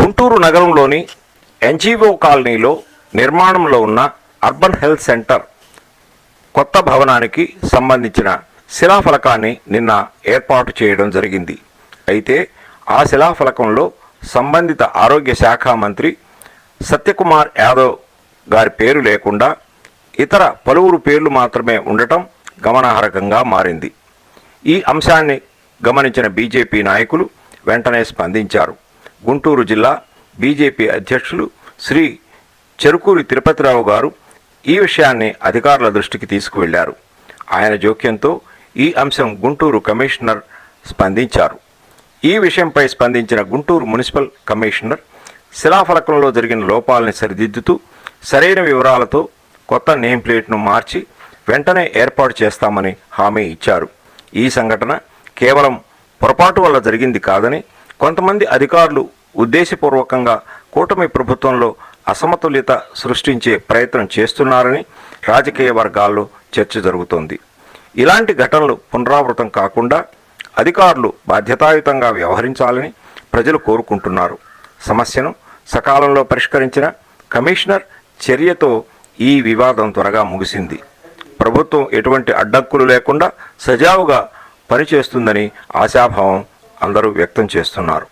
గుంటూరు నగరంలోని ఎన్జీఓ కాలనీలో నిర్మాణంలో ఉన్న అర్బన్ హెల్త్ సెంటర్ కొత్త భవనానికి సంబంధించిన శిలాఫలకాన్ని నిన్న ఏర్పాటు చేయడం జరిగింది. అయితే ఆ శిలాఫలకంలో సంబంధిత ఆరోగ్య శాఖ మంత్రి సత్యకుమార్ యాదవ్ గారి పేరు లేకుండా ఇతర పలువురు పేర్లు మాత్రమే ఉండటం గమనార్హకంగా మారింది. ఈ అంశాన్ని గమనించిన బీజేపీ నాయకులు వెంటనే స్పందించారు. గుంటూరు జిల్లా బీజేపీ అధ్యక్షులు శ్రీ చెరుకూరి తిరుపతిరావు గారు ఈ విషయాన్ని అధికారుల దృష్టికి తీసుకువెళ్ళారు. ఆయన జోక్యంతో ఈ అంశం గుంటూరు కమిషనర్ స్పందించారు. ఈ విషయంపై స్పందించిన గుంటూరు మున్సిపల్ కమిషనర్ శిలాఫలకంలో జరిగిన లోపాలని సరిదిద్దుతూ సరైన వివరాలతో కొత్త నేమ్ ప్లేట్ను మార్చి వెంటనే ఏర్పాటు చేస్తామని హామీ ఇచ్చారు. ఈ సంఘటన కేవలం పొరపాటు వల్ల జరిగింది కాదని కొంతమంది అధికారులు ఉద్దేశపూర్వకంగా కూటమి ప్రభుత్వంలో అసమతుల్యత సృష్టించే ప్రయత్నం చేస్తున్నారని రాజకీయ వర్గాల్లో చర్చ జరుగుతోంది. ఇలాంటి ఘటనలు పునరావృతం కాకుండా అధికారులు బాధ్యతాయుతంగా వ్యవహరించాలని ప్రజలు కోరుకుంటున్నారు. సమస్యను సకాలంలో పరిష్కరించిన కమిషనర్ చర్యతో ఈ వివాదం త్వరగా ముగిసింది. ప్రభుత్వం ఎటువంటి అడ్డంకులు లేకుండా సజావుగా పనిచేస్తుందని ఆశాభావం అందరూ వ్యక్తం చేస్తున్నారు.